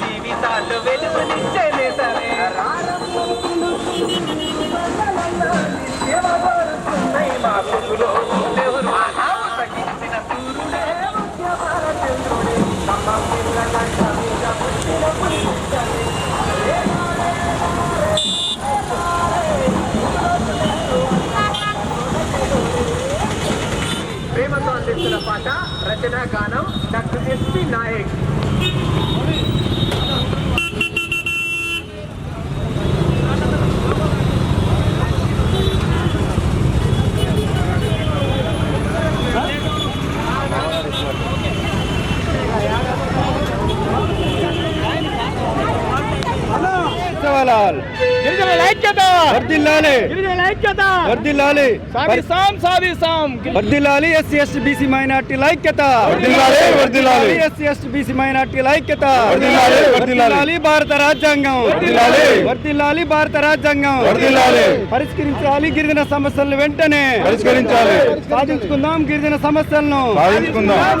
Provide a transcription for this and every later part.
జీవితాలు వెలుగునిచ్చే నేతవే మా కొడుకులో నెహ్రూ తగ్గించిన సూర్యుడే చంద్రుడే మీద పుట్టిన ప్రేమతో అందిస్తున్న పాట రచన గానం డాక్టర్ ఎస్పి నాయక్. సవాలాల్ గిరిజనుల ఐక్యత. వర్దిల్లాలి. గిరిజనుల ఐక్యత. వర్దిల్లాలి. సాధిస్తాం సాధిస్తాం వర్దిల్లాలి ఎస్సీ ఎస్టీ బీసీ మైనార్టీల ఐక్యత. వర్ధిల్లాలి, వర్ధిల్లాలి. ఎస్సీ ఎస్టీ బీసీ మైనార్టీల ఐక్యత. వర్ధిల్లాలి, వర్ధిల్లాలి. వర్ధిల్లాలి భారత రాజ్యాంగం. వర్ధిల్లాలి. భారత రాజ్యాంగం. వర్ధిల్లాలి. పరిష్కరించాలి గిరిజన సమస్యలను వెంటనే. పరిష్కరించాలి. సాధించుకుందాం గిరిజన సమస్యలను. సాధించుకుందాం.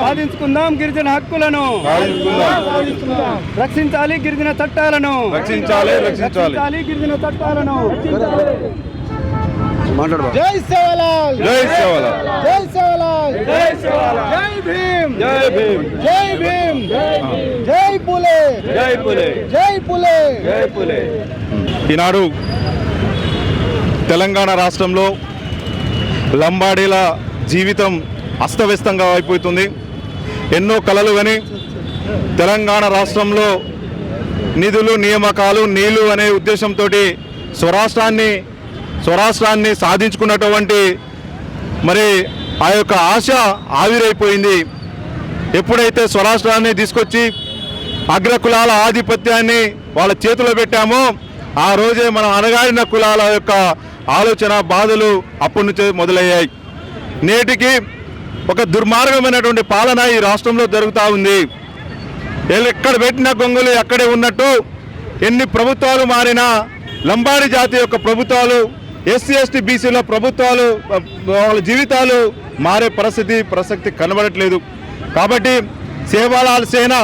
సాధించుకుందాం గిరిజన హక్కులను. సాధించుకుందాం. రక్షించాలి గిరిజన చట్టాలను. రక్షించాలి. రక్షించాలి రక్షించాలి. గిరిజన చట్టాలను. జై సేవలాల్ జై సేవల జై సేవలాల్ జై శివాలాల్. జై భీమ్. జై భీమ్. జై భీమ్. జై పులే. జై పులే. జై పులే. జై పులే. ఈనాడు తెలంగాణ రాష్ట్రంలో లంబాడీల జీవితం అస్తవ్యస్తంగా అయిపోతుంది. ఎన్నో కలలు కానీ తెలంగాణ రాష్ట్రంలో నిధులు నియామకాలు నీళ్ళు అనే ఉద్దేశంతో స్వరాష్ట్రాన్ని స్వరాష్ట్రాన్ని సాధించుకున్నటువంటి మరి ఆ యొక్క ఆశ ఆవిరైపోయింది. ఎప్పుడైతే స్వరాష్ట్రాన్ని తీసుకొచ్చి అగ్రకులాల ఆధిపత్యాన్ని వాళ్ళ చేతిలో పెట్టామో ఆ రోజే మనం అనగారిన కులాల యొక్క ఆలోచన బాధలు అప్పటి నుంచే మొదలయ్యాయి. నేటికి ఒక దుర్మార్గమైనటువంటి పాలన ఈ రాష్ట్రంలో జరుగుతూ ఉంది. ఎక్కడ పెట్టిన గొంగులు అక్కడే ఉన్నట్టు ఎన్ని ప్రభుత్వాలు మారినా లంబాడి జాతి యొక్క ప్రభుత్వాలు ఎస్సీ ఎస్టీ బీసీల ప్రభుత్వాలు వాళ్ళ జీవితాలు మారే పరిస్థితి ప్రసక్తి కనబడట్లేదు. కాబట్టి Sevalal Sena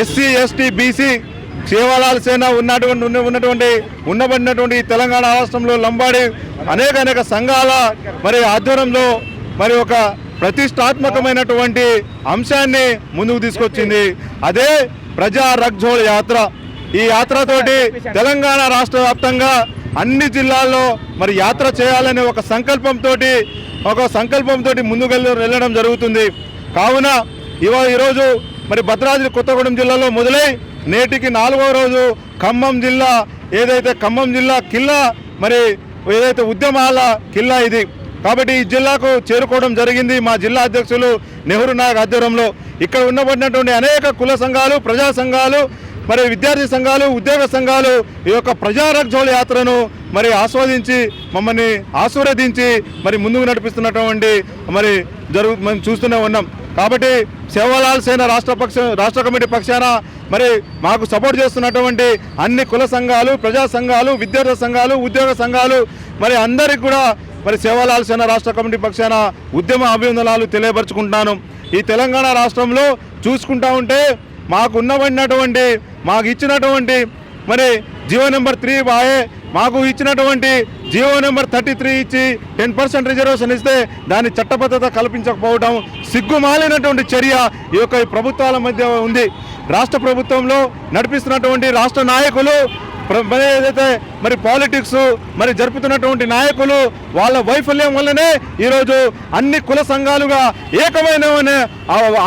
SC ST BC Sevalal Sena ఉన్నటువంటి ఉన్న- ఉన్నటువంటి ఉన్నబడినటువంటి తెలంగాణ రాష్ట్రంలో లంబాడి అనేక అనేక సంఘాల మరి ఆధ్వర్యంలో మరి ఒక ప్రతిష్టాత్మకమైనటువంటి అంశాన్ని ముందుకు తీసుకొచ్చింది. అదే ప్రజా రగ్జోల్ యాత్ర. ఈ యాత్రతోటి తెలంగాణ రాష్ట్ర వ్యాప్తంగా అన్ని జిల్లాల్లో మరి యాత్ర చేయాలనే ఒక సంకల్పంతో ఒక సంకల్పంతో ముందుకెళ్ళి వెళ్ళడం జరుగుతుంది. కావున ఇవా ఈరోజు మరి భద్రాద్రి కొత్తగూడెం జిల్లాలో మొదలై నేటికి నాలుగో రోజు ఖమ్మం జిల్లా ఏదైతే ఖమ్మం జిల్లా కిల్లా మరి ఏదైతే ఉద్యమాల కిల్లా ఇది కాబట్టి ఈ జిల్లాకు చేరుకోవడం జరిగింది. మా జిల్లా అధ్యక్షులు నెహ్రూ నాయక్ ఆధ్వర్యంలో ఇక్కడ ఉన్నబడినటువంటి అనేక కుల సంఘాలు ప్రజా సంఘాలు మరి విద్యార్థి సంఘాలు ఉద్యోగ సంఘాలు ఈ యొక్క ప్రజారక్షోళ యాత్రను మరి ఆస్వాదించి మమ్మల్ని ఆశీర్వదించి మరి ముందుకు నడిపిస్తున్నటువంటి మరి జరుగు మేము చూస్తూనే ఉన్నాం. కాబట్టి సేవలాల్ సేన రాష్ట్ర పక్ష రాష్ట్ర కమిటీ పక్షాన మరి మాకు సపోర్ట్ చేస్తున్నటువంటి అన్ని కుల సంఘాలు ప్రజా సంఘాలు విద్యార్థి సంఘాలు ఉద్యోగ సంఘాలు మరి అందరికి కూడా మరి సేవలాల్ సేన రాష్ట్ర కమిటీ పక్షాన ఉద్యమ అభినందనాలు తెలియపరుచుకుంటున్నాను. ఈ తెలంగాణ రాష్ట్రంలో చూసుకుంటా ఉంటే మాకు ఉన్నబడినటువంటి మాకు ఇచ్చినటువంటి మరి జియో నెంబర్ త్రీ బాయే మాకు ఇచ్చినటువంటి జియో నెంబర్ థర్టీ త్రీ ఇచ్చి టెన్ పర్సెంట్ రిజర్వేషన్ ఇస్తే దాని చట్టబద్ధత కల్పించకపోవడం సిగ్గుమాలినటువంటి చర్య ఈ యొక్క ఈ ప్రభుత్వాల మధ్య ఉంది. రాష్ట్ర ప్రభుత్వంలో నడిపిస్తున్నటువంటి రాష్ట్ర నాయకులు మరి ఏదైతే మరి పాలిటిక్స్ మరి జరుపుతున్నటువంటి నాయకులు వాళ్ళ వైఫల్యం వల్లనే ఈరోజు అన్ని కుల సంఘాలుగా ఏకమైన అనే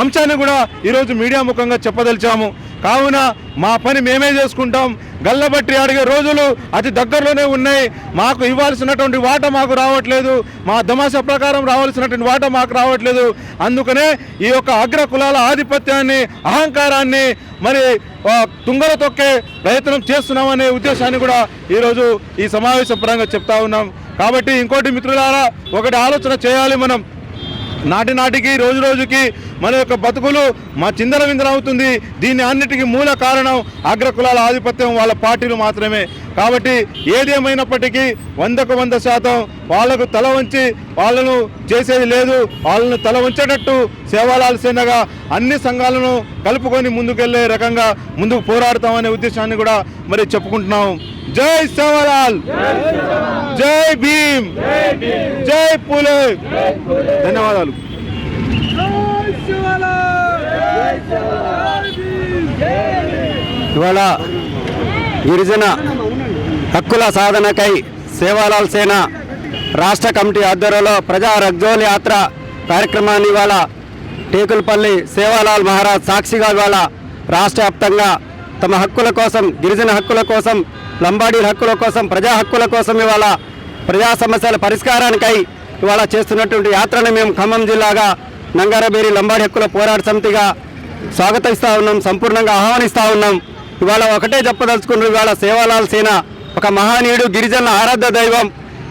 అంశాన్ని కూడా ఈరోజు మీడియా ముఖంగా చెప్పదలిచాము. కావున మా పని మేమే చేసుకుంటాం. గల్లబట్టి అడిగే రోజులు అతి దగ్గరలోనే ఉన్నాయి. మాకు ఇవ్వాల్సినటువంటి వాట మాకు రావట్లేదు. మా దమాష ప్రకారం రావాల్సినటువంటి వాట మాకు రావట్లేదు. అందుకనే ఈ యొక్క అగ్ర కులాల ఆధిపత్యాన్ని అహంకారాన్ని మరి తుంగల తొక్కే ప్రయత్నం చేస్తున్నామనే ఉద్దేశాన్ని కూడా ఈరోజు ఈ సమావేశం పరంగా చెప్తా ఉన్నాం. కాబట్టి ఇంకోటి మిత్రులారా ఒకటి ఆలోచన చేయాలి మనం. నాటి నాటికి రోజు రోజుకి మన యొక్క బతుకులు మా చిందర విందన అవుతుంది. దీని అన్నిటికీ మూల కారణం అగ్రకులాల ఆధిపత్యం వాళ్ళ పార్టీలు మాత్రమే. కాబట్టి ఏదేమైనప్పటికీ వందకు వంద శాతం వాళ్ళకు తల వంచి వాళ్ళను చేసేది లేదు. వాళ్ళను తల వంచేటట్టు సేవాలాల్ సేనగా అన్ని సంఘాలను కలుపుకొని ముందుకెళ్ళే రకంగా ముందుకు పోరాడతామనే ఉద్దేశాన్ని కూడా మరి చెప్పుకుంటున్నాం. జై సేవాలాల్ జై భీమ్. జై పూలే. ధన్యవాదాలు. ఇవాళ గిరిజన హక్కుల సాధనకై సేవాలాల్ సేన రాష్ట్ర కమిటీ ఆధ్వర్యంలో ప్రజా రగ్జోల్ యాత్ర కార్యక్రమాన్ని ఇవాళ టేకులపల్లి సేవాలాల్ మహారాజ్ సాక్షిగా ఇవాళ రాష్ట్ర వ్యాప్తంగా తమ హక్కుల కోసం గిరిజన హక్కుల కోసం లంబాడీల హక్కుల కోసం ప్రజా హక్కుల కోసం ఇవాళ ప్రజా సమస్యల పరిష్కారానికై ఇవాళ చేస్తున్నటువంటి యాత్రను మేము ఖమ్మం జిల్లాగా నంగారబేరి లంబాడి హక్కుల పోరాట సమితిగా స్వాగతిస్తూ ఉన్నాం సంపూర్ణంగా ఆహ్వానిస్తూ ఉన్నాం. ఇవాళ ఒకటే చెప్పదలుచుకున్నాం ఇవాళ సేవాలాల్ సేన ఒక మహానీయుడు గిరిజనుల ఆరాధ్య దైవం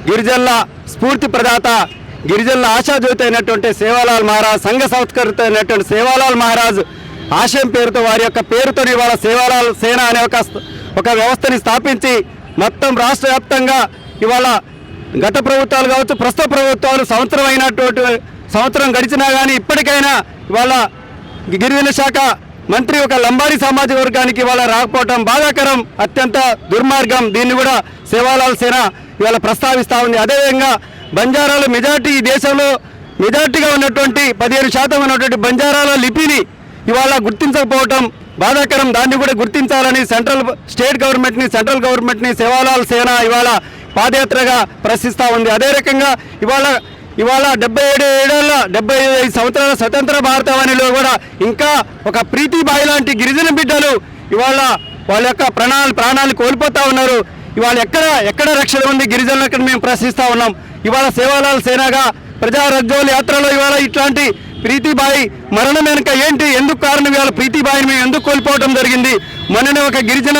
గిరిజనుల స్ఫూర్తి ప్రదాత గిరిజనుల ఆశాజ్యోతి అయినటువంటి సేవాలాల్ మహారాజ్ సంఘ సంస్కృతి అయినటువంటి సేవాలాల్ మహారాజ్ ఆశయం పేరుతో వారి యొక్క పేరుతో ఇవాళ సేవాలాల్ సేన అనే ఒక ఒక వ్యవస్థని స్థాపించి మొత్తం రాష్ట్ర వ్యాప్తంగా ఇవాళ గత ప్రభుత్వాలు కావచ్చు ప్రస్తుత ప్రభుత్వాలు సంవత్సరం అయినటువంటి సంవత్సరం గడిచినా కానీ ఇప్పటికైనా ఇవాళ గిరిజన శాఖ మంత్రి ఒక లంబాడి సామాజిక వర్గానికి ఇవాళ రాకపోవటం బాధాకరం అత్యంత దుర్మార్గం. దీన్ని కూడా సేవాలాల్ సేన ఇవాళ ప్రస్తావిస్తూ ఉంది. అదేవిధంగా బంజారాలు మెజార్టీ ఈ దేశంలో మెజార్టీగా ఉన్నటువంటి పదిహేను శాతం ఉన్నటువంటి బంజారాల లిపిని ఇవాళ గుర్తించకపోవటం బాధాకరం. దాన్ని కూడా గుర్తించాలని సెంట్రల్ స్టేట్ గవర్నమెంట్ని సెంట్రల్ గవర్నమెంట్ని సేవాలాల్ సేన ఇవాళ పాదయాత్రగా ప్రశ్నిస్తూ ఉంది. అదే రకంగా ఇవాళ ఇవాళ డెబ్బై ఏడు ఏడేళ్ళ డెబ్బై ఐదు సంవత్సరాల స్వతంత్ర భారతవాణిలో కూడా ఇంకా ఒక ప్రీతి బాయి లాంటి గిరిజన బిడ్డలు ఇవాళ వాళ్ళ యొక్క ప్రాణాలు ప్రాణాలు కోల్పోతూ ఉన్నారు. ఇవాళ ఎక్కడ ఎక్కడ రక్షణ ఉంది గిరిజనులకు మేము ప్రశ్నిస్తూ ఉన్నాం. ఇవాళ సేవాలాల్ సేనగా ప్రజా రజ్జోల్ యాత్రలో ఇవాళ ఇట్లాంటి ప్రీతిబాయి మరణం వెనుక ఏంటి? ఎందుకు కారణం ఇవాళ ప్రీతిబాయిని మేము ఎందుకు కోల్పోవడం జరిగింది? మొన్ననే ఒక గిరిజన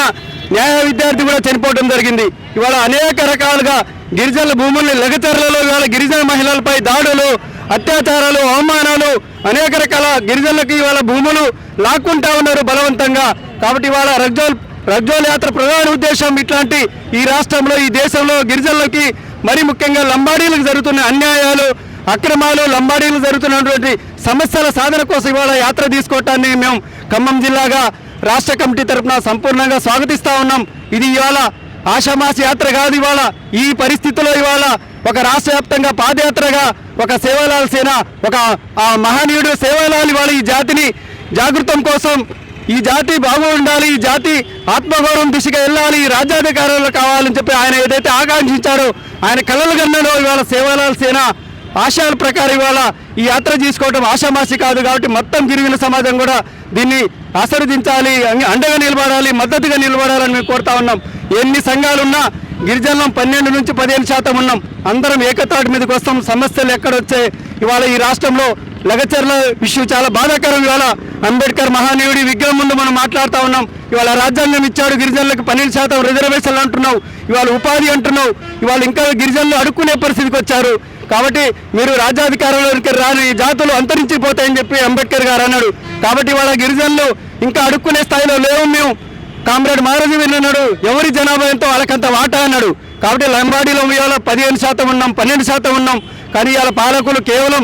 న్యాయ విద్యార్థి కూడా చనిపోవడం జరిగింది. ఇవాళ అనేక రకాలుగా గిరిజనుల భూముల్ని లగచర్లలో ఇవాళ గిరిజన మహిళలపై దాడులు అత్యాచారాలు అవమానాలు అనేక రకాల గిరిజనులకు ఇవాళ భూములు లాక్కుంటా ఉన్నారు బలవంతంగా. కాబట్టి ఇవాళ రగ్జోల్ రగ్జోల్ యాత్ర ప్రధాన ఉద్దేశం ఇట్లాంటి ఈ రాష్ట్రంలో ఈ దేశంలో గిరిజనులకి మరి ముఖ్యంగా లంబాడీలకు జరుగుతున్న అన్యాయాలు అక్రమాలు లంబాడీలు జరుగుతున్నటువంటి సమస్యల సాధన కోసం ఇవాళ యాత్ర తీసుకోవటాన్ని మేము ఖమ్మం జిల్లాగా రాష్ట్ర కమిటీ తరఫున సంపూర్ణంగా స్వాగతిస్తా ఉన్నాం. ఇది ఇవాళ ఆషామాసి యాత్ర కాదు ఇవాళ. ఈ పరిస్థితిలో ఇవాళ ఒక రాష్ట్ర వ్యాప్తంగా పాదయాత్రగా ఒక సేవాలాల్ సేన ఒక ఆ మహనీయుడు సేవాలాల్ ఇవాళ ఈ జాతిని జాగృతం కోసం ఈ జాతి బాగుండాలి ఈ జాతి ఆత్మగౌరవం దిశగా వెళ్ళాలి ఈ రాజ్యాధికారులు కావాలని చెప్పి ఆయన ఏదైతే ఆకాంక్షించారో ఆయన కళలు గన్నలో ఇవాళ సేవాలాల్ సేన ఆశయాల ప్రకారం ఇవాళ ఈ యాత్ర తీసుకోవడం ఆశామాసి కాదు కాబట్టి మొత్తం గిరిగిన సమాజం కూడా దీన్ని ఆశీర్వదించాలి అండగా నిలబడాలి మద్దతుగా నిలబడాలని మేము కోరుతా ఉన్నాం. ఎన్ని సంఘాలున్నా గిరిజనులం పన్నెండు నుంచి పదిహేను శాతం ఉన్నాం. అందరం ఏకతాటి మీదకి వస్తాం. సమస్యలు ఎక్కడొచ్చాయి ఇవాళ ఈ రాష్ట్రంలో లగచర్ల ఇష్యూ చాలా బాధాకరం ఇవాళ. అంబేద్కర్ మహానీయుడి విగ్రహం ముందు మనం మాట్లాడుతూ ఉన్నాం. ఇవాళ రాజ్యాంగం ఇచ్చాడు గిరిజనులకు పన్నెండు శాతం రిజర్వేషన్లు అంటున్నావు. ఇవాళ ఉపాధి అంటున్నావు. ఇవాళ ఇంకా గిరిజనులు అడుక్కునే పరిస్థితికి వచ్చారు. కాబట్టి మీరు రాజ్యాధికారంలోకి రాని ఈ జాతులు అంతరించిపోతాయని చెప్పి అంబేద్కర్ గారు అన్నాడు. కాబట్టి వాళ్ళ గిరిజనులు ఇంకా అడుక్కునే స్థాయిలో లేవు మేము. కామ్రేడ్ మహారాజు వెళ్ళినాడు ఎవరి జనాభా ఎంతో వాళ్ళకంత వాటా అన్నాడు. కాబట్టి లంబాడీలో ఇవాళ పదిహేను శాతం ఉన్నాం పన్నెండు శాతం ఉన్నాం. కానీ ఇవాళ పాలకులు కేవలం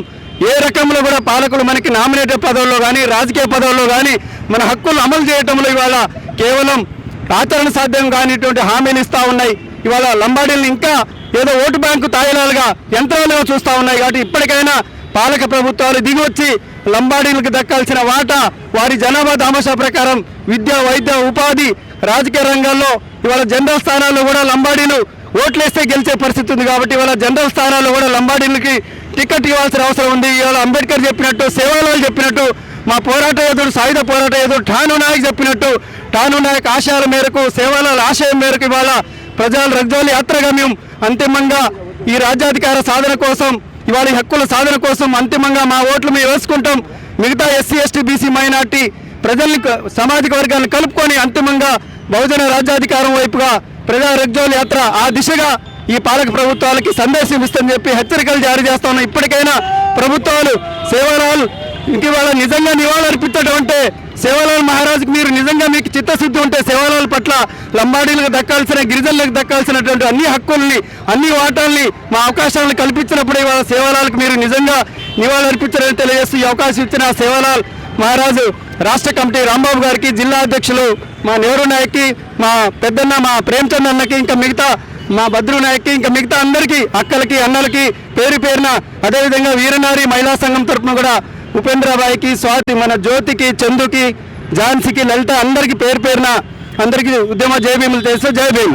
ఏ రకంలో కూడా పాలకులు మనకి నామినేటెడ్ పదవుల్లో కానీ రాజకీయ పదవుల్లో కానీ మన హక్కులు అమలు చేయటంలో ఇవాళ కేవలం ఆచరణ సాధ్యం కానిటువంటి హామీలు ఇస్తూ ఉన్నాయి. ఇవాళ లంబాడీలను ఇంకా ఏదో ఓటు బ్యాంకు తాయిలాలుగా యంత్రాలుగా చూస్తా ఉన్నాయి కాబట్టి ఇప్పటికైనా పాలక ప్రభుత్వాలు దిగొచ్చి లంబాడీలకు దక్కాల్సిన వాటా వారి జనాభా దామశా ప్రకారం విద్య వైద్య ఉపాధి రాజకీయ రంగాల్లో ఇవాళ జనరల్ స్థానాల్లో కూడా లంబాడీలు ఓట్లేస్తే గెలిచే పరిస్థితి ఉంది కాబట్టి ఇవాళ జనరల్ స్థానాల్లో కూడా లంబాడీలకి టికెట్ ఇవ్వాల్సిన అవసరం ఉంది. ఇవాళ అంబేద్కర్ చెప్పినట్టు సేవాలాల్ చెప్పినట్టు మా పోరాట యోధుడు సాయుధ పోరాట యోధుడు ఠాను నాయక్ చెప్పినట్టు ఠాను నాయక్ ఆశయాల మేరకు సేవాలాల్ ఆశయం మేరకు ఇవాళ ప్రజల రగ్జోలి యాత్రగా మేము అంతిమంగా ఈ రాజ్యాధికార సాధన కోసం ఇవాళ హక్కుల సాధన కోసం అంతిమంగా మా ఓట్లు మేము వేసుకుంటాం. మిగతా ఎస్సీ ఎస్టీ బీసీ మైనార్టీ ప్రజల్ని సామాజిక వర్గాన్ని కలుపుకొని అంతిమంగా బహుజన రాజ్యాధికారం వైపుగా ప్రజా రగ్జోల్ యాత్ర ఆ దిశగా ఈ పాలక ప్రభుత్వాలకి సందేశం ఇస్తుందని చెప్పి హెచ్చరికలు జారీ చేస్తా ఉన్నాం. ఇప్పటికైనా ప్రభుత్వాలు సేవలాల్ ఇంక ఇవాళ నిజంగా నివాళులర్పించడం అంటే సేవలాల్ మహారాజుకి మీరు నిజంగా చిత్తశుద్ధి ఉంటే సేవల పట్ల లంబాడీలకు దక్కాల్సిన గిరిజనులకు దక్కాల్సినటువంటి అన్ని హక్కుల్ని అన్ని వాటాల్ని మా అవకాశాలను కల్పించినప్పుడు ఇవాళ సేవలాలకు మీరు నిజంగా నివాళులర్పించారని తెలియజేస్తూ ఈ అవకాశం ఇచ్చిన సేవలాల్ మహారాజు రాష్ట్ర కమిటీ రాంబాబు గారికి జిల్లా అధ్యక్షులు మా నెహ్రూ నాయక్కి మా పెద్దన్న మా ప్రేమచంద్ అన్నకి ఇంకా మిగతా మా భద్రు నాయక్కి ఇంకా మిగతా అందరికీ అక్కలకి అన్నలకి పేరు పేరున అదేవిధంగా వీరనారి మహిళా సంఘం తరఫున కూడా ఉపేంద్రబాయికి స్వాతి మన జ్యోతికి చందుకి ఝాన్సీకి లలిత అందరికీ పేరు పేరున అందరికీ ఉద్యమ జయ భీములు తెలుసు. జై భీమ్.